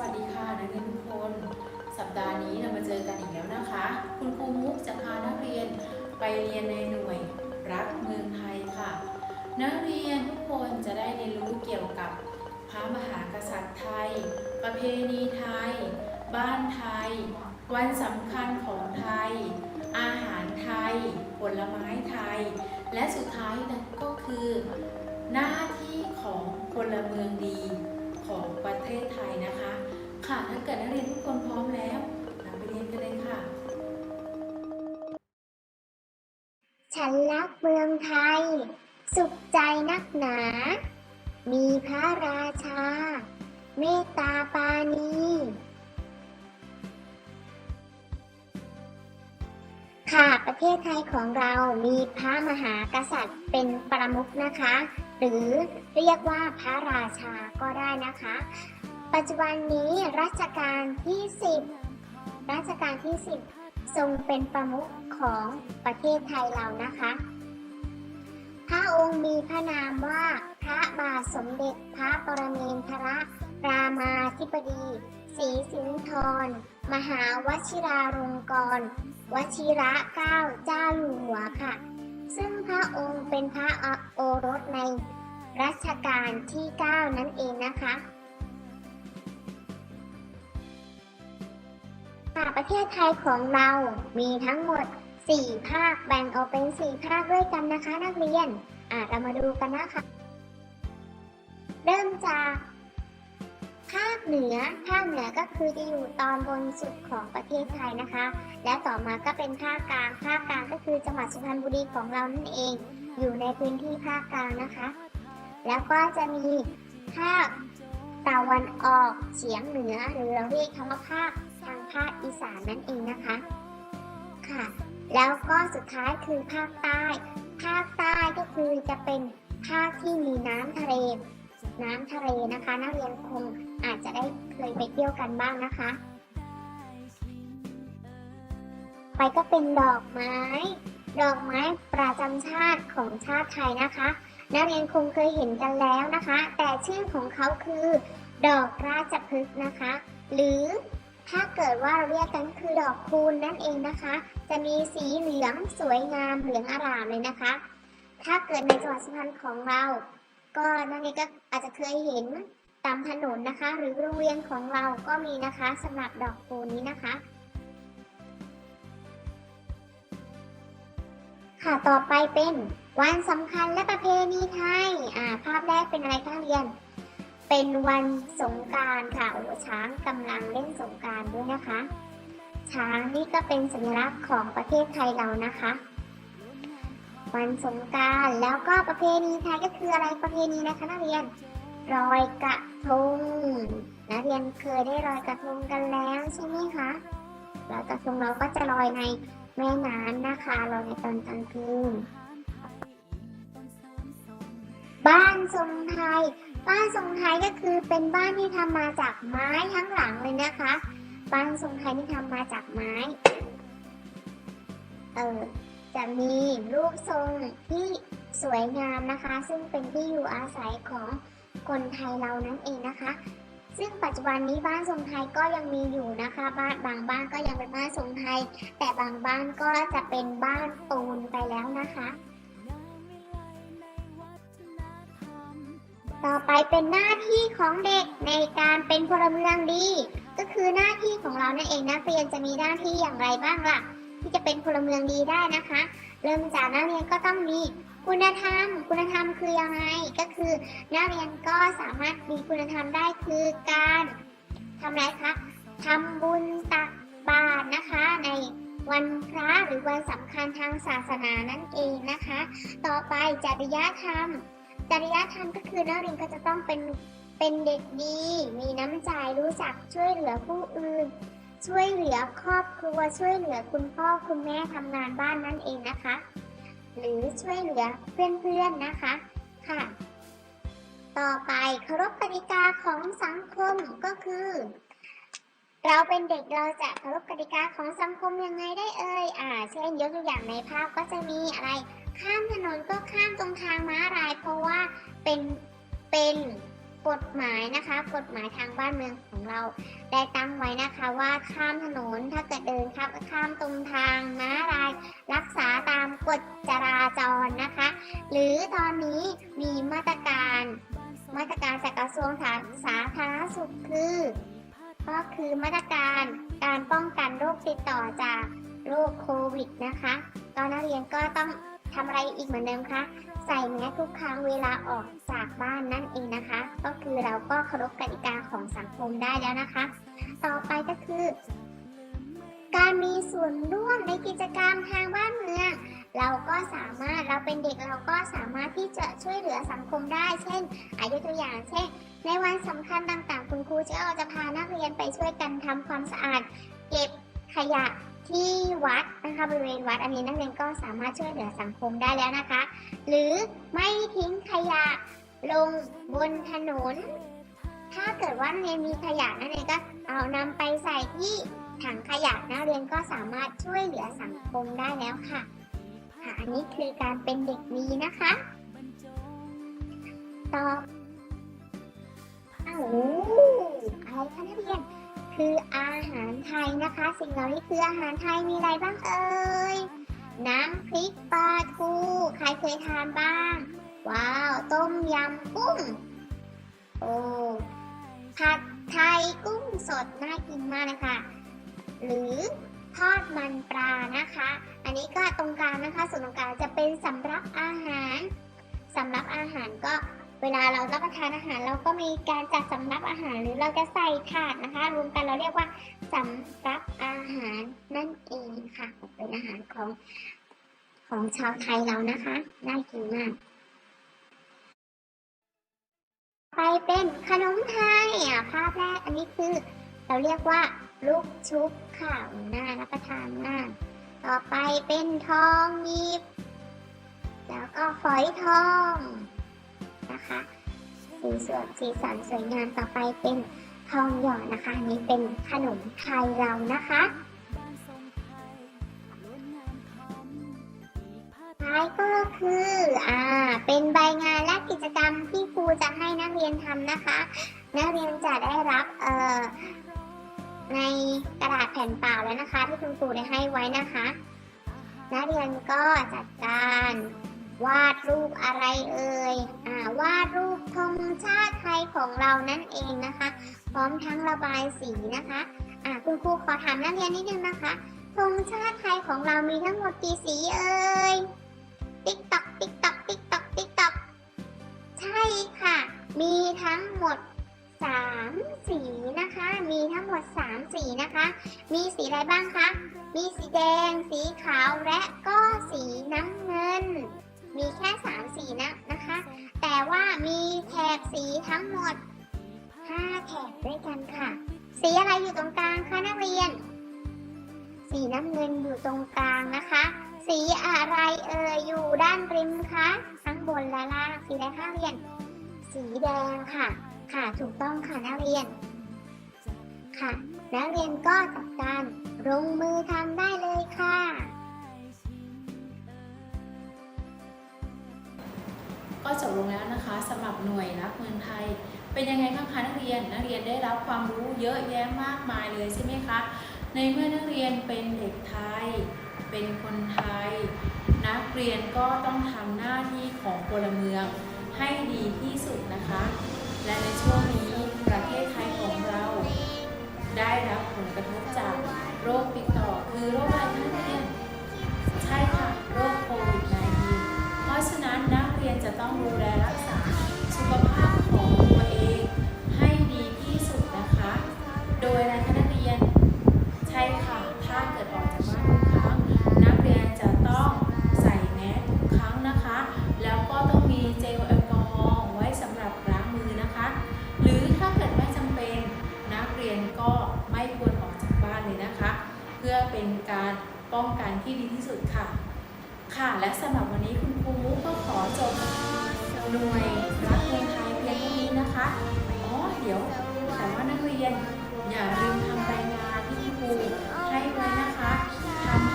สวัสดีค่ะนักเรียนทุกคน สัปดาห์นี้เรามาเจอกันอีกแล้วนะคะ คุณครูมุกจะพานักเรียนไปเรียนในหน่วยรักเมืองไทยค่ะ นักเรียนทุกคนจะได้เรียนรู้เกี่ยวกับพระมหากษัตริย์ไทย ประเพณีไทย บ้านไทย วันสำคัญของไทย อาหารไทย ผลไม้ไทย และสุดท้ายนั่นก็คือ หน้าที่ของพลเมืองดี ของประเทศไทยนะคะ ค่ะถ้าเกิดนักเรียนทุกคนพร้อมแล้วเราไปเรียนกันเลยค่ะ ฉันรักเมืองไทย สุขใจนักหนา มีพระราชา เมตตาปาณีค่ะประเทศไทยของเรามีพระมหากษัตริย์เป็นประมุขนะคะ หรือเรียกว่าพระราชาก็ได้นะคะ ปัจจุบันนี้รัชกาลที่ 10 รัชกาลที่ 10 ทรงเป็นประมุขของประเทศไทยเรานะคะ พระองค์มีพระนามว่าพระบาทสมเด็จพระปรเมนทรรามาธิบดีศรีสินธร มหาวชิราลงกรณ์วชิระเก้าเจ้าอยู่หัวค่ะ องค์เป็นพระโอรสในรัชกาลที่ 9 นั่นเองนะคะค่ะประเทศไทยของเรามีทั้งหมด 4 ภาคแบ่งออกเป็น 4 ภาคด้วยกันนะคะ นักเรียน อะเรามาดูกันนะคะ เริ่มจาก ภาคเหนือ ภาคเหนือก็คือจะอยู่ตอนบนสุดของประเทศไทยนะคะ และต่อมาก็เป็นภาคกลาง ภาคกลางก็คือจังหวัดสุพรรณบุรีของเรานั่นเอง อยู่ในพื้นที่ภาคกลางนะคะ แล้วก็จะมีภาคตะวันออกเฉียงเหนือหรือเราเรียกคำว่าภาคทางภาคอีสานนั่นเองนะคะค่ะ แล้วก็สุดท้ายคือภาคใต้ ภาคใต้ก็คือจะเป็นภาคที่มีน้ำทะเล น้ำทะเลนะคะ นักเรียนคงอาจจะได้เคยไปเที่ยวกันบ้างนะคะ ไปก็เป็นดอกไม้ ดอกไม้ประจำชาติของชาติไทยนะคะ นักเรียนคงเคยเห็นกันแล้วนะคะ แต่ชื่อของเขาคือ ดอกราชพฤกษ์นะคะ หรือถ้าเกิดว่าเราเรียกกันคือดอกคูณนั่นเองนะคะ จะมีสีเหลืองสวยงามเหลืองอร่ามเลยนะคะ ถ้าเกิดในจังหวัดสุพรรณของเรา ก็นักเรียนก็อาจจะเคยเห็นตามถนนนะคะ หรือโรงเรียนของเราก็มีนะคะสำหรับดอกคูนี้นะคะ ค่ะต่อไปเป็นวันสำคัญและประเพณีไทยอ่าภาพแรกเป็นอะไรคะนักเรียน เป็นวันสงการค่ะโอ้ช้างกำลังเล่นสงการด้วยนะคะ ช้างนี่ก็เป็นสัญลักษณ์ของประเทศไทยเรานะคะ วันสงการแล้วก็ประเพณีไทยก็คืออะไรประเพณีนะคะนักเรียนลอยกระทงนักเรียนเคยได้ลอยกระทงกันแล้วใช่ไหมคะลอยกระทงเราก็จะลอยในแม่น้ำนะคะลอยในตอนกลางคืนบ้านทรงไทย บ้านทรงไทยก็คือเป็นบ้านที่ทำมาจากไม้ทั้งหลังเลยนะคะ บ้านทรงไทยที่ทำมาจากไม้ เออ จะมีรูปทรงที่สวยงามนะคะ ซึ่งเป็นที่อยู่อาศัยของคนไทยเรานั่นเองนะคะ ซึ่งปัจจุบันนี้บ้านทรงไทยก็ยังมีอยู่นะคะ บ้านบางบ้านก็ยังเป็นบ้านทรงไทย แต่บางบ้านก็จะเป็นบ้านปูนไปแล้วนะคะ ต่อไปเป็นหน้าที่ของเด็กในการเป็นพลเมืองดี ก็คือหน้าที่ของเรานั่นเองนักเรียนจะมีหน้าที่อย่างไรบ้างล่ะ ที่จะเป็นพลเมืองดีได้นะคะ เริ่มจากนักเรียนก็ต้องมีคุณธรรม คุณธรรมคือยังไง ก็คือนักเรียนก็สามารถมีคุณธรรมได้คือการทำไรคะทำบุญตักบาตรนะคะ ในวันพระหรือวันสำคัญทางศาสนานั่นเองนะคะ ต่อไปจริยธรรม จริยธรรมก็คือนักเรียนก็จะต้องเป็นเป็นเด็กดี มีน้ำใจรู้จักช่วยเหลือผู้อื่น ช่วยเหลือครอบครัวช่วยเหลือคุณพ่อคุณแม่ทำงานบ้านนั่นเองนะคะ หรือช่วยเหลือเพื่อนๆนะคะค่ะ ต่อไปเคารพกติกาของสังคมก็คือ เราเป็นเด็กเราจะเคารพกติกาของสังคมยังไงได้เอ่ยอ่า เช่นยกตัวอย่างในภาพก็จะมีอะไร ข้ามถนนก็ข้ามตรงทางม้าลาย เพราะว่าเป็นเป็น กฎหมายนะคะ กฎหมายทางบ้านเมืองของเราได้ตั้งไว้นะคะว่าข้ามถนนถ้าเกิดเดินข้ามข้ามตรงทางม้าลาย รักษาตามกฎจราจรนะคะ หรือตอนนี้มีมาตรการมาตรการจากกระทรวงสาสาธารณสุขคือก็คือมาตรการการป้องกันโรคติดต่อจากโรคโควิดนะคะ ตอนนักเรียนก็ต้อง ทำอะไรอีกเหมือนเดิมคะใส่แมสทุกครั้งเวลาออกจากบ้านนั่นเองนะคะ ก็คือเราก็เคารพกติกาของสังคมได้แล้วนะคะ ต่อไปก็คือ การมีส่วนร่วมในกิจกรรมทางบ้านเมืองเราก็สามารถเราเป็นเด็กเราก็สามารถที่จะช่วยเหลือสังคมได้ เช่นอายุตัวอย่างเช่น ในวันสำคัญต่างๆ คุณครูก็จะพานักเรียนไปช่วยกันทำความสะอาด เก็บขยะ ที่วัดนะคะบริเวณวัดอันนี้นักเรียนก็สามารถช่วยเหลือสังคมได้แล้วนะคะ หรือไม่ทิ้งขยะลงบนถนน ถ้าเกิดว่านักเรียนมีขยะนักเรียนก็เอานำไปใส่ที่ถังขยะนักเรียนก็สามารถช่วยเหลือสังคมได้แล้วค่ะค่ะอันนี้คือการเป็นเด็กดีนะคะ ต่อโอ้อะไรคะนักเรียน คืออาหารไทยนะคะ สิ่งเหล่านี้คืออาหารไทยมีอะไรบ้างเอ่ยน้ำพริกปลาทูใครเคยทานบ้าง ว้าว ต้มยำกุ้ง โอ้ผัดไทยกุ้งสดน่ากินมากเลยค่ะ หรือทอดมันปลานะคะ อันนี้ก็ตรงกลางนะคะ ส่วนตรงกลางจะเป็นสำรับอาหารสำรับอาหารก็ เวลาเรารับประทานอาหารเราก็มีการจัดสำรับอาหารหรือเราจะใส่ถาดนะคะ รวมกันเราเรียกว่าสำรับอาหารนั่นเองค่ะ เป็นอาหารของของชาวไทยเรานะคะน่ากินมากไปเป็นขนมไทยอะภาพแรกอันนี้คือ เราเรียกว่าลูกชุบค่ะน่ารับประทานมาต่อไปเป็นทองหยิบ แล้วก็ฝอยทอง นะคะสีสวยสีสันสวยงามต่อไปเป็นทองหยอดนะคะอันนี้เป็นขนมไทยเรานะคะท้ายก็คืออ่าเป็นใบงานและกิจกรรมที่ครูจะให้นักเรียนทำนะคะ นักเรียนจะได้รับเอ่อในกระดาษแผ่นเปล่าแล้วนะคะ ที่คุณครูได้ให้ไว้นะคะ นักเรียนก็จัดการ วาดรูปอะไรเอ่ยอ่าวาดรูปธงชาติไทยของเรานั่นเองนะคะ พร้อมทั้งระบายสีนะคะอ่าคุณครูขอถามนักเรียนนิดนึงนะคะธงชาติไทยของเรามีทั้งหมดกี่สีเอ่ย ติ๊กตอกติ๊กตอกติ๊กตอกติ๊กตอกใช่ค่ะ มีทั้งหมดสามสีนะคะ มีทั้งหมดสามสีนะคะ มีสีอะไรบ้างคะ มีสีแดง สีขาว และก็สีน้ำเงิน มีแค่สามสีนะนะคะ แต่ว่ามีแถบสีทั้งหมดห้าแถบด้วยกันค่ะ สีอะไรอยู่ตรงกลางคะนักเรียน สีน้ำเงินอยู่ตรงกลางนะคะ สีอะไรเอ่ยอยู่ด้านริมคะทั้งบนและล่างสีอะไรคะเรียน สีแดงค่ะ ค่ะถูกต้องค่ะนักเรียน ค่ะนักเรียนก็จัดการลงมือทำได้เลย ก็จบลงแล้วนะคะสำหรับหน่วยรักเมืองไทย เป็นยังไงบ้างคะนักเรียนนักเรียนได้รับความรู้เยอะแยะมากมายเลยใช่ไหมคะในเมื่อนักเรียนเป็นเด็กไทย เป็นคนไทย นักเรียนก็ต้องทำหน้าที่ของพลเมืองให้ดีที่สุดนะคะ และในช่วงนี้ประเทศไทยของเรา ได้รับผลกระทบจากโรคติดต่อคือโรคอะไรนักเรียนใช่ค่ะโรคโควิด -19 เพราะฉะนั้นนักเรียนจะต้องดูแลรักษาสุขภาพของตัวเองให้ดีที่สุดนะคะ โดยอะไรคะนักเรียนใช่ค่ะถ้าเกิดออกจากบ้านทุกครั้งนักเรียนจะต้องใส่แมสทุกครั้งนะคะ แล้วก็ต้องมีเจลแอลกอฮอล์ไว้สำหรับล้างมือนะคะ หรือถ้าเกิดไม่จำเป็นนักเรียนก็ไม่ควรออกจากบ้านเลยนะคะ เพื่อเป็นการป้องกันที่ดีที่สุดค่ะ ค่ะและสำหรับวันนี้คุณครูก็ขอจบหน่วยรักเรียนไทยเพียงเท่านี้นะคะอ๋อเดี๋ยวแต่ว่านักเรียนอย่าลืมทำรายงานที่ครูให้ไว้นะคะทำ